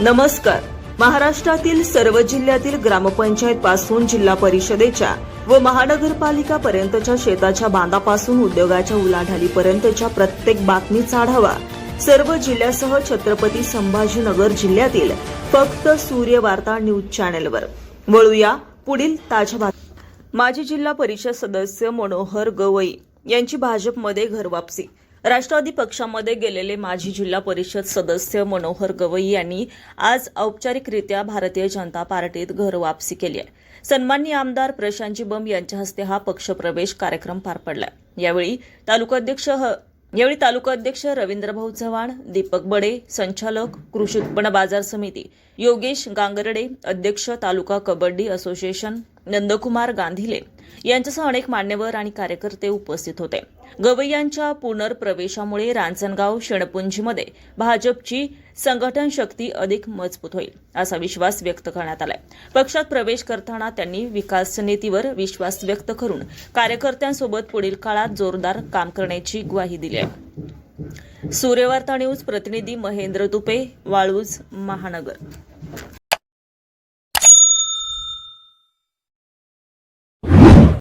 नमस्कार. महाराष्ट्रातील सर्व जिल्ह्यातील ग्रामपंचायत पासून जिल्हा परिषदेच्या व महानगरपालिका पर्यंतच्या शेताच्या बांधापासून उद्योगाच्या उलाढालीपर्यंतच्या प्रत्येक बातमीचा आढावा सर्व जिल्ह्यासह छत्रपती संभाजीनगर जिल्ह्यातील फक्त सूर्य वार्ता न्यूज चॅनेलवर. वळूया पुढील ताज्या बातम्या. माजी जिल्हा परिषद सदस्य मनोहर गवई यांची भाजपमध्ये घरवापसी. राष्ट्रवादी पक्षामध्ये गेलेले माजी जिल्हा परिषद सदस्य मनोहर गवई यांनी आज औपचारिकरित्या भारतीय जनता पार्टीत घर वापसी केली आहे. सन्माननीय आमदार प्रशांतजी बम यांच्या हस्ते हा पक्षप्रवेश कार्यक्रम पार पडला यावेळी तालुकाध्यक्ष ह- यावेळी तालुकाध्यक्ष रवींद्रभाऊ चव्हाण दीपक बडे संचालक कृषी उत्पन्न बाजार समिती योगेश गांगरडे अध्यक्ष तालुका कबड्डी असोसिएशन नंदकुमार गांधीले यांच्यासह अनेक मान्यवर आणि कार्यकर्ते उपस्थित होते. गवई यांच्या पुनर्प्रवेशामुळे रांजणगाव शेणपुंजीमध्ये भाजपची संघटन शक्ती अधिक मजबूत होईल असा विश्वास व्यक्त करण्यात आलाय. पक्षात प्रवेश करताना त्यांनी विकास नीतीवर विश्वास व्यक्त करून कार्यकर्त्यांसोबत पुढील काळात जोरदार काम करण्याची ग्वाही दिली आहे. सूर्यवार्ता न्यूज प्रतिनिधी महेंद्र तुपे वाळूज महानगर.